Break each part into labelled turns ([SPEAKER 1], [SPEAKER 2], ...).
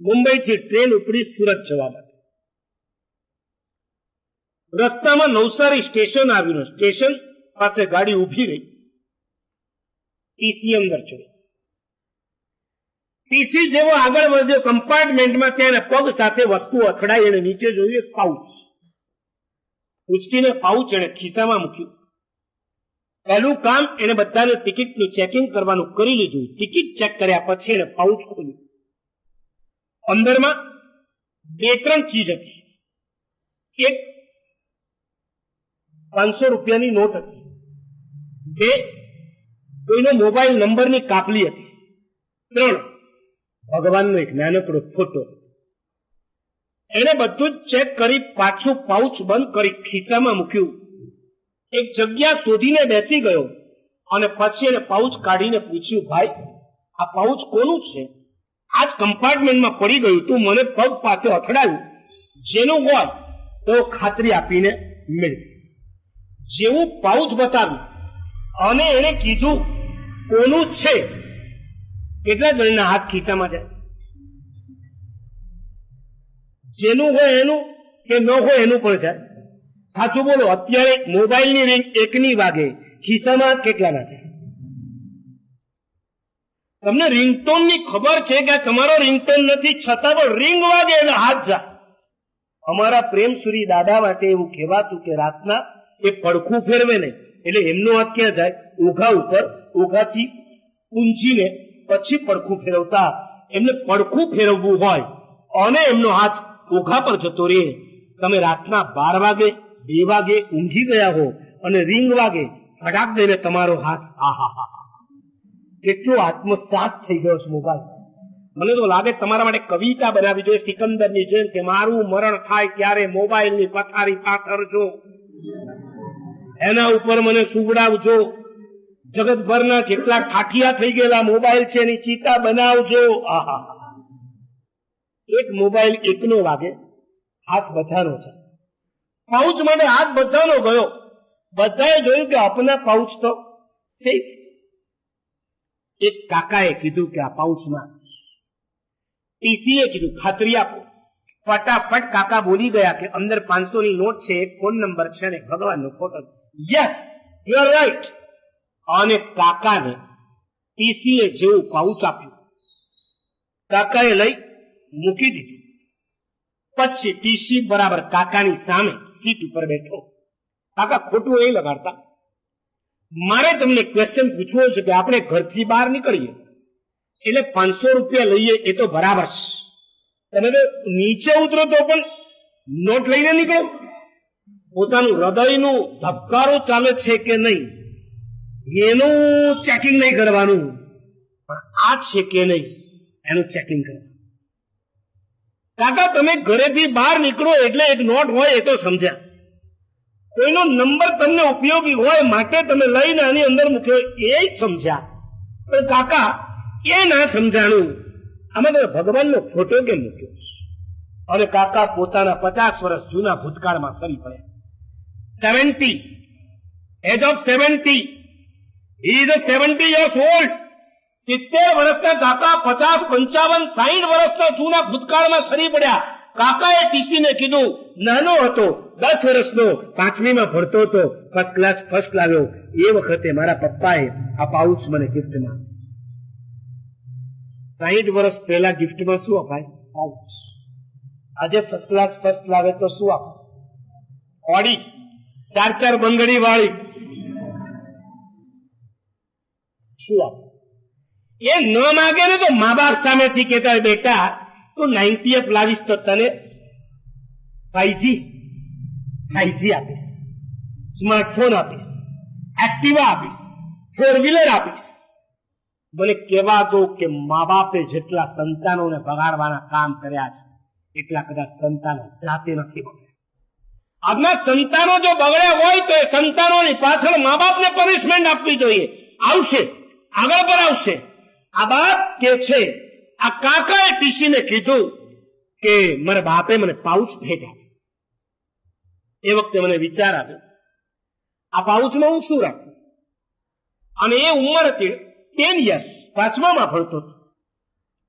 [SPEAKER 1] મુંબઈથી ટ્રેન ઉપડી સુરત જવા માટે. રસ્તામાં નવસારી સ્ટેશન આવ્યું સ્ટેશન પાસે ગાડી ઊભી રહી. ટીસી અંદર ચડી. ટીસી જેવો આગળ વધ્યો કમ્પાર્ટમેન્ટમાં ત્યાં પગ સાથે વસ્તુ અથડાઈ એને નીચે જોયું એક પાઉચ. ઉચકીને પાઉચ એને ખિસ્સામાં મૂક્યું. પહેલું કામ એને બધાને ટિકિટનું ચેકિંગ કરવાનું કરી લીધું. ટિકિટ ચેક કર્યા પછી એને પાઉચ ખોલ્યું અંદરમાં બે ત્રણ ચીજ હતી. એક પાંચસો રૂપિયાની નોટ હતી. બે, કોઈનો મોબાઈલ નંબરની કાપલી હતી. ત્રણ, ભગવાનનો એક નાનકડો ફોટો. એને બધું જ ચેક કરી પાછું પાઉચ બંધ કરી ખિસ્સામાં મૂક્યું. એક જગ્યા શોધીને બેસી ગયો અને પછી એને પાઉચ કાઢીને પૂછ્યું, ભાઈ, આ પાઉચ કોનું છે? આજ કમ્પાર્ટમેન્ટમાં પડી ગયું તું, મને પગ પાસે અથડાયું. જેનું હોય તો ખાતરી આપીને મેળવી જેવું પાઉચ બતાવ્યું. અને એને કીધું, કોનું છે? કેટલા જણના હાથ ખિસ્સામાં જાય જેનું હોય એનું કે ન હોય એનું પણ જાય સાચું બોલો, અત્યારે મોબાઈલની રિંગ એકની વાગે, ખિસ્સામાં કેટલાના છે? તમને રિંગટોનની ખબર છે કે તમારો રિંગટોન નથી, છતાં પણ રિંગ વાગે એટલે હાથ જા. અમારા પ્રેમસુરી દાદા માટે એવું કહેવાતું કે રાતના એ પડખું ફેરવે નહીં, એટલે એમનો હાથ ક્યાં જાય? ઓઘા ઉપર ઓઘાથી ઊંચીને પછી પડખું ફેરવતા. એમને પડખું ફેરવવું હોય, અને એમનો હાથ ઓઘા પર જતો રહે. તમે રાતના બાર વાગે, બે વાગે ઊંઘી ગયા હો, અને રિંગ વાગે, ફટાક દઈને તમારો હાથ આહા હા કેટલો આત્મસાત થઈ ગયો છે મોબાઈલ મને તો લાગે તમારા માટે કવિતા બનાવી જોઈએ, સિકંદરની જેમ કે મારું મરણ થાય ત્યારે મોબાઈલની પથારી પાથરજો. એના ઉપર મને સુવડાવજો. જગતભરના જેટલા ઠાઠિયા થઈ ગયેલા મોબાઈલ છે એની ચિતા બનાવજો. આહા. એક મોબાઈલ એકનો વાગે, હાથ બધાનો છે. પાઉચ માટે હાથ બધાનો ગયો. બધાએ જોયું કે આપના પાઉચ તો સેફ એક કાકાએ કીધું કે આ પાઉચમાં ટીસીએ કીધું, ખાતરી આપો. ફટાફટ કાકા બોલી ગયા કે અંદર પાંચસો ની નોટ છે ફોન નંબર છે અને ભગવાનનો photo yes you are right અને કાકાને ટીસીએ જેવું પાઉચ આપ્યું. કાકાએ લઈ મૂકી દીધું. પછી ટીસી બરાબર કાકાની સામે સીટ ઉપર બેઠો. કાકા ખોટું એ લગાડતા. મારે તમને ક્વેશ્ચન પૂછવો છે કે આપણે ઘરથી બહાર નીકળીએ, એટલે પાંચસો રૂપિયા લઈએ એ તો બરાબર છે. તમે તો નીચે ઉતરો તો પણ નોટ લઈને નીકળો. પોતાનું હૃદયનું ધબકારો ચાલે છે કે નહીં, એનું ચેકિંગ નહીં કરવાનું. પણ આ છે કે નહીં, એનું ચેકિંગ કરવાનું. કાકા, તમે ઘરેથી બહાર નીકળો એટલે એક નોટ હોય એ તો સમજ્યા. કોઈનો નંબર તમને ઉપયોગી હોય માટે તમે લઈને આની અંદર મૂક્યો એ સમજ્યા. પણ કાકા, એ ના સમજાણું. આમાં તમે ભગવાનનો ફોટો કેમ મૂક્યો? અને કાકા પોતાના પચાસ વર્ષ જૂના ભૂતકાળમાં સરી પડ્યા. Seventy age of seventy is a seventy years old સિત્તેર વર્ષના કાકા, પચાસ, પંચાવન સાહીઠ વર્ષના જૂના ભૂતકાળમાં સરી પડ્યા. કાકાએ ટીસીને કીધું, નાનો હતો. દસ વર્ષનો પાંચમીમાં ભણતો હતો ફર્સ્ટ ક્લાસ ફર્સ્ટ લાવ્યો. એ વખતે મારા પપ્પાએ આ પાઉચ મને ગિફ્ટમાં સાહીઠ વર્ષ પહેલા ગિફ્ટમાં શું અપાય? પાઉચ આજે ફર્સ્ટ ક્લાસ ફર્સ્ટ લાવે તો શું આપ? ઓડી ચાર ચાર બંગડી વાળી. શું આપ? એ ન માગે ને તો મા બાપ સામેથી કહેતા બેટા, તું નાઇન્ટી એફ લાવીશ તો તને ફાઈવજી ફાઈવજી આપીશ સ્માર્ટફોન આપીશ એક્ટિવા આપીશ ફોર વ્હીલર આપીશ મને કહેવા દો કે મા બાપે જેટલા સંતાનોને બગાડવાના કામ કર્યા છે, એટલા કદાચ સંતાનો જાતે નથી બગડ્યા. આજના સંતાનો જો બગડ્યા હોય તો એ સંતાનોની પાછળ મા બાપને પનિશમેન્ટ આપવી જોઈએ. આવશે, આગળ પર આવશે. આ બાપ કે છે, આ કાકાએ ટીસીને કીધું કે, મારા બાપે મને પાઉચ ભેટ આપ્યું એ વખતે મને વિચાર આવ્યો, આ પાઉચમાં હું શું રાખું? અને એ ઉંમર હતી ટેન યર્સ પાંચમામાં ભણતો હતો.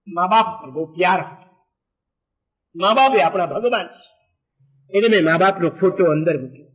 [SPEAKER 1] મા બાપ પર બહુ પ્યાર હતો. મા બાપ એ આપણા ભગવાન છે. એટલે મેં મા બાપનો ફોટો અંદર મૂક્યો.